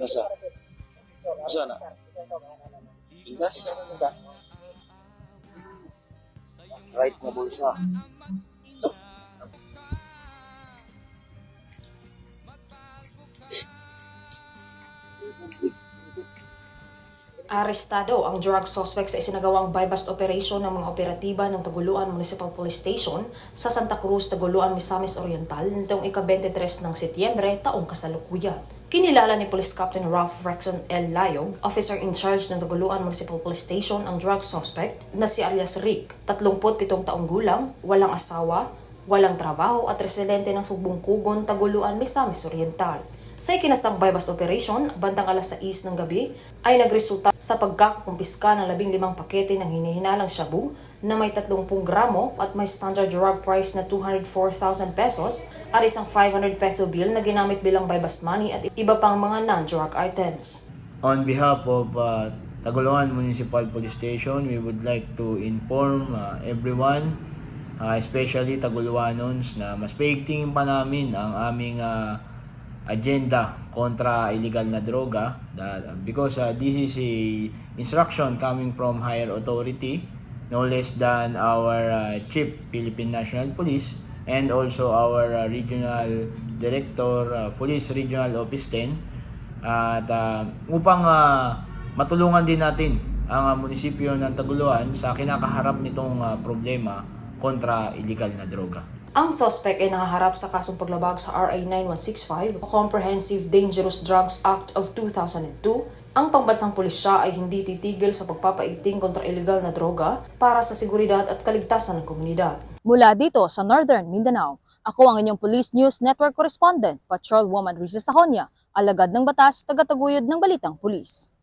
Nasa? Nasa na? Pindas? Right na bulsa. Arestado ang drug suspect sa isinagawang buy-bust operation ng mga operatiba ng Taguluan Municipal Police Station sa Santa Cruz, Taguluan, Misamis Oriental nitong ika-23 ng Setyembre taong kasalukuyan. Kinilala ni Police Captain Ralph Rexon L. Layog, officer in charge ng Taguluan Municipal Police Station, ang drug suspect na si alias Rick, 37 taong gulang, walang asawa, walang trabaho at residente ng Subong Kugon, Taguluan, Misamis Oriental. Sa ikinasang buy-bust operation, bandang alas 6 ng gabi, ay nagresulta sa pagkakakumpiska ng 15 pakete ng hinihinalang shabu na may 30 gramo at may standard drug price na 204,000 pesos at isang 500 peso bill na ginamit bilang buy-bust money at iba pang mga non-drug items. On behalf of uh, Tagoloan Municipal Police Station, we would like to inform uh, everyone, uh, especially Tagoloanons, na mas paigtingin pa namin ang aming uh, agenda kontra illegal na droga. That, because uh, this is a instruction coming from higher authority no less than our uh, chief Philippine National Police and also our uh, regional director uh, police regional office 10 at uh, upang uh, matulungan din natin ang uh, munisipyo ng Taguluan sa kinakaharap nitong uh, problema kontra illegal na droga. Ang suspect ay nakaharap sa kasong paglabag sa RA 9165 o Comprehensive Dangerous Drugs Act of 2002. Ang pambansang pulisya ay hindi titigil sa pagpapaigting kontra illegal na droga para sa seguridad at kaligtasan ng komunidad. Mula dito sa Northern Mindanao, ako ang inyong Police News Network Correspondent, Patrolwoman Risa Sahonia, alagad ng batas, tagataguyod ng Balitang Pulis.